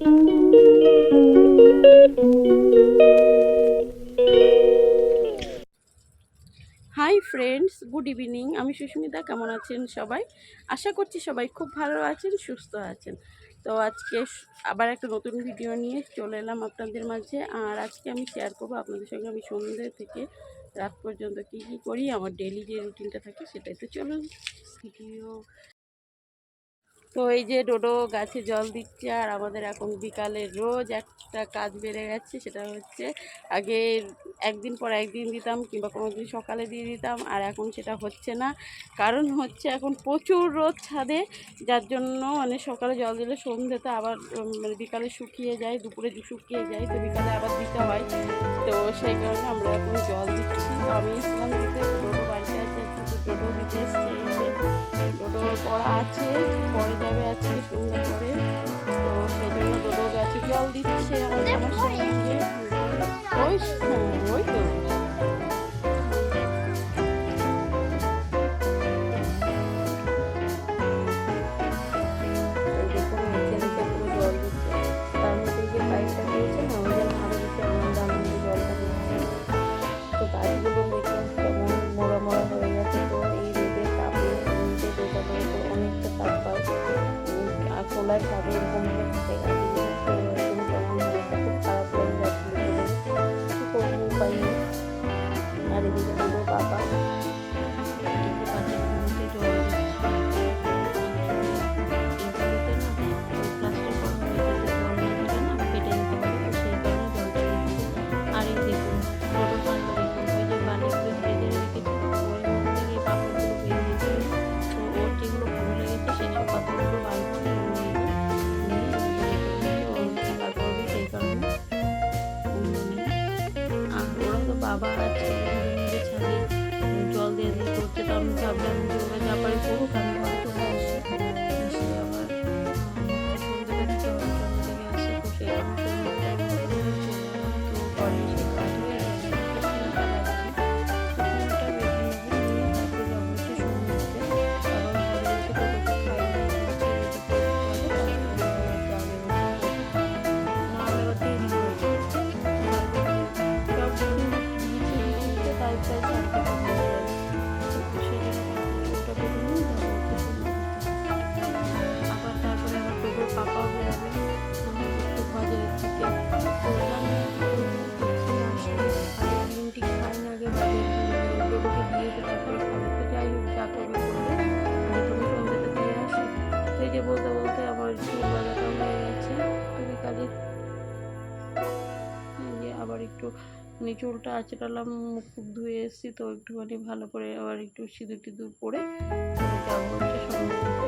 Hi friends good evening আমি সুস্মিতা, কেমন আছেন সবাই? আশা করছি সবাই খুব ভালো আছেন, সুস্থ আছেন। তো আজকে আবার একটা নতুন ভিডিও নিয়ে চলে এলাম আপনাদের মাঝে। আর আজকে আমি শেয়ার করব আপনাদের সঙ্গে আমি সন্ধ্যে থেকে রাত পর্যন্ত কী কী করি, আমার ডেলি যে রুটিনটা থাকে সেটাই তো চলুন। ভিডিও তো এই যে ডোডো গাছে জল দিচ্ছে, আর আমাদের এখন বিকালে রোজ একটা কাজ বেড়ে গেছে, সেটা হচ্ছে আগে একদিন পর একদিন দিতাম, কিংবা কোনো দিন সকালে দিয়ে দিতাম, আর এখন সেটা হচ্ছে না। কারণ হচ্ছে এখন প্রচুর রোদ ছাদে, যার জন্য মানে সকালে জল দিলে সন্ধ্যেতে আবার মানে বিকালে শুকিয়ে যায়, দুপুরে শুকিয়ে যায়, তো বিকালে আবার দিতে হয়। তো সেই কারণে আমরা এখন জল দিচ্ছি। তো আমি দিতে আর খোলায় ছাদে এরকম বাবা আছে ছাদে জল দিয়ে দিয়ে করছে তো আমি ভাবলাম যে ওরা যা পারে করুক, আমি মানে চুলটা আঁচড়ালাম, মুখ ফুক ধুয়ে এসেছি, তো একটুখানি ভালো করে আবার একটু সিঁদুর টিঁদুর পরে যাব হচ্ছে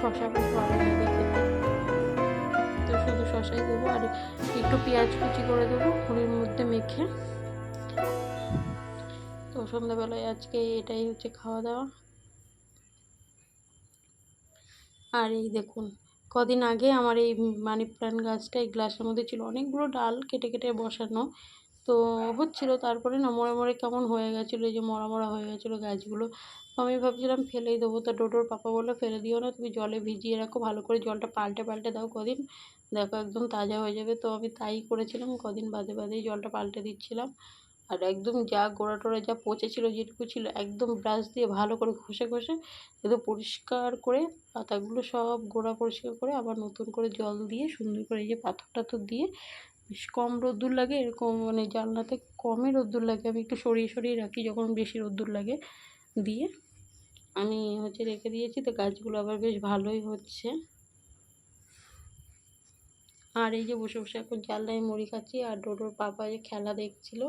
শশা বেশ ভালো লাগে খেতে তো শুধু শশাই দেবো আর একটু পেঁয়াজ কুচি করে দেবো পুরির মধ্যে মেখে। তো সন্ধ্যাবেলায় আজকে এটাই হচ্ছে খাওয়া দাওয়া। আর এই দেখুন, কদিন আগে আমার এই মানি প্ল্যান্ট গাছটা এই গ্লাসের মধ্যে ছিল। অনেকগুলো ডাল কেটে কেটে বসানো। তো হচ্ছিল তারপরে না মরে মরে কেমন হয়ে গেছিল, এই যে মরা মরা হয়ে গেছিল গাছগুলো। তো আমি ভাবছিলাম ফেলেই দেবো। তো ডোডোর পাপা বলল, ফেলে দিও না, তুমি জলে ভিজিয়ে রাখো, ভালো করে জলটা পাল্টে পাল্টে দাও কদিন। দেখো একদম তাজা হয়ে যাবে। তো আমি তাই করেছিলাম, কদিন বাদে বাদেই জলটা পাল্টে দিচ্ছিলাম। আর একদম যা গোড়া টোড়া যা পচেছিল, যেটুকু ছিল, একদম ব্রাশ দিয়ে ভালো করে ঘষে ঘষে একদম পরিষ্কার করে, পাতাগুলো সব গোড়া পরিষ্কার করে, আবার নতুন করে জল দিয়ে সুন্দর করে এই যে পাথর টাথর দিয়ে বেশ কম রোদ্দুর লাগে, এরকম মানে জানলাতে কমই রোদ্দুর লাগে। আমি একটু সরিয়ে সরিয়ে রাখি যখন বেশি রোদ্দুর লাগে দিয়ে। আমি হচ্ছে রেখে দিয়েছি, তো গাছগুলো আবার বেশ ভালোই হচ্ছে। আর এই যে বসে বসে এখন জানলায় মুড়ি খাচ্ছি আর ডোডোর পাপা যে খেলা দেখছিল,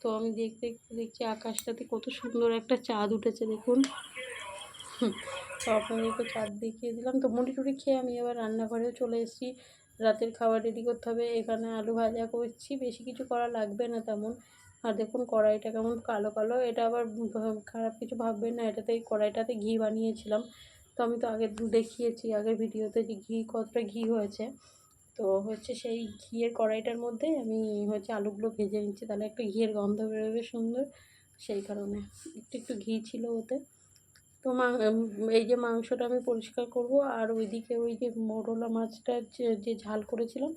তো আমি দেখতে দেখতে দেখছি আকাশটাতে কত সুন্দর একটা চাঁদ উঠেছে, দেখুন। তো আপনাদেরকে চাঁদ দেখিয়ে দিলাম। তো মুড়ি টুড়ি খেয়ে আমি এবার রান্নাঘরেও চলে এসেছি। রাতের খাবার রেডি করতে হবে। এখানে আলু ভাজা করছি, বেশি কিছু করা লাগবে না তেমন। আর দেখুন কড়াইটা কেমন কালো কালো। এটা আবার খারাপ কিছু ভাববেন না, এটাতে এই কড়াইটাতে ঘি বানিয়েছিলাম। তো আমি তো আগে দেখিয়েছি, আগের ভিডিওতে যে ঘি, কতটা ঘি হয়েছে। তো হচ্ছে সেই ঘিয়ের কড়াইটার মধ্যে আমি হচ্ছে আলুগুলো ভেজে নিচ্ছি। তাহলে একটা ঘিয়ের গন্ধ বেরোবে সুন্দর। সেই কারণে একটু একটু ঘি ছিল ওতে। তো এই যে মাংসটা আমি পরিষ্কার করব, আর ওইদিকে ওই যে মোরলা মাছটা যে ঝাল করেছিলাম,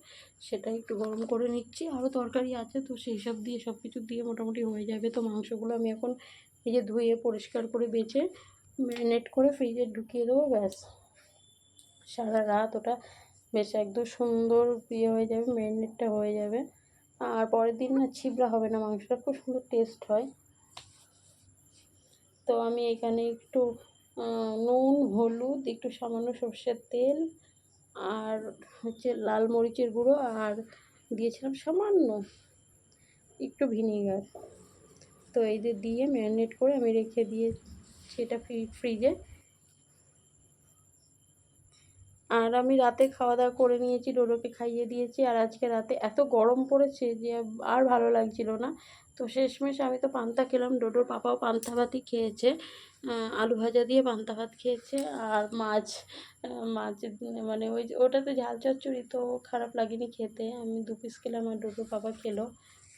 সেটা একটু গরম করে নিচ্ছি। আরও তরকারি আছে, তো সেই সব দিয়ে, সব কিছু দিয়ে মোটামুটি হয়ে যাবে। তো মাংসগুলো আমি এখন এই যে ধুয়ে, পরিষ্কার করে বেছে, ম্যারিনেট করে ফ্রিজে ঢুকিয়ে দেবো, ব্যাস। সারা রাত ওটা বেশ একদম সুন্দর ইয়ে হয়ে যাবে, ম্যারিনেটটা হয়ে যাবে। আর পরের দিন না ছিবড়া হবে না, মাংসটা খুব সুন্দর টেস্ট হয়। তো আমি এখানে একটু নুন, হলুদ, একটু সামান্য সর্ষের তেল আর হচ্ছে লাল মরিচের গুঁড়ো আর দিয়েছিলাম সামান্য একটু ভিনিগার। তো এই যে দিয়ে ম্যারিনেট করে আমি রেখে দিয়ে সেটা ফ্রি ফ্রিজে আর আমি রাতে খাওয়া দাওয়া করে নিয়েছি, ডোডোকে খাইয়ে দিয়েছি। আর আজকে রাতে এত গরম পড়েছে যে আর ভালো লাগছিল না। তো শেষমেশ আমি তো পান্তা খেলাম, ডোডোর পাপাও পান্তা ভাতই খেয়েছে। আলু ভাজা দিয়ে পান্তা ভাত খেয়েছে। আর মাছ মাছ মানে ওই যে- ওটা তো ঝাল চচ্চড়ি তো খারাপ লাগেনি খেতে। আমি দু পিস খেলাম আর ডোডোর পাপা খেলো।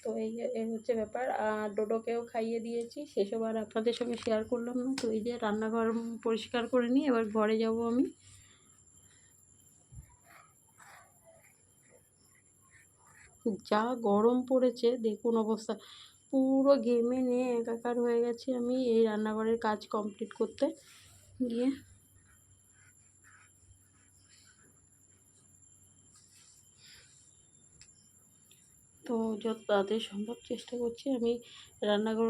তো এই এই হচ্ছে ব্যাপার। আর ডোডোকেও খাইয়ে দিয়েছি। সেসব আর আপনাদের সঙ্গে শেয়ার করলাম না। তো এই যে রান্নাঘর পরিষ্কার করে নিই, এবার ঘরে যাব আমি। যা গরম পড়েছে, দেখুন অবস্থা। পুরো গেমে নিয়ে একাকার হয়ে গেছি আমি এই রান্নাঘরের কাজ কমপ্লিট করতে। গিয়ে তো যত তাড়াতাড়ি সম্ভব চেষ্টা করছি আমি রান্নাঘর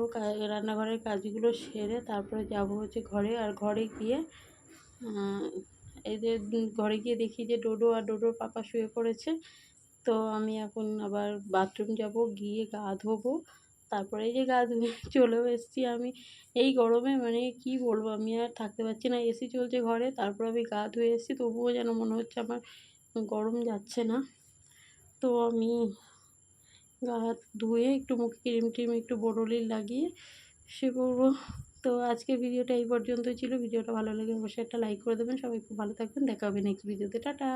রান্নাঘরের কাজগুলো সেরে তারপরে যাব হচ্ছে ঘরে আর ঘরে গিয়ে এদের ঘরে গিয়ে দেখি যে ডোডো আর ডোডোর পাপা শুয়ে পড়েছে। তো আমি এখন আবার বাথরুম যাব, গিয়ে গা ধোবো। তারপরে যে গা ধুয়ে চলেও এসেছি আমি। এই গরমে মানে কি বলব, আমি আর থাকতে পারছি না এসি চলছে ঘরে, তারপর আমি গা ধুয়ে এসেছি। তবুও যেন মনে হচ্ছে আমার গরম যাচ্ছে না। তো আমি গা হাত ধুয়ে একটু মুখে ক্রিম টিম, একটু বোরোলিন লাগিয়ে সে করব। তো আজকে ভিডিওটা এই পর্যন্তই ছিল। ভিডিওটা ভালো লাগে অবশ্যই একটা লাইক করে দেবেন। সবাই খুব ভালো থাকবেন। দেখা হবে নেক্সট ভিডিওতে টাটা!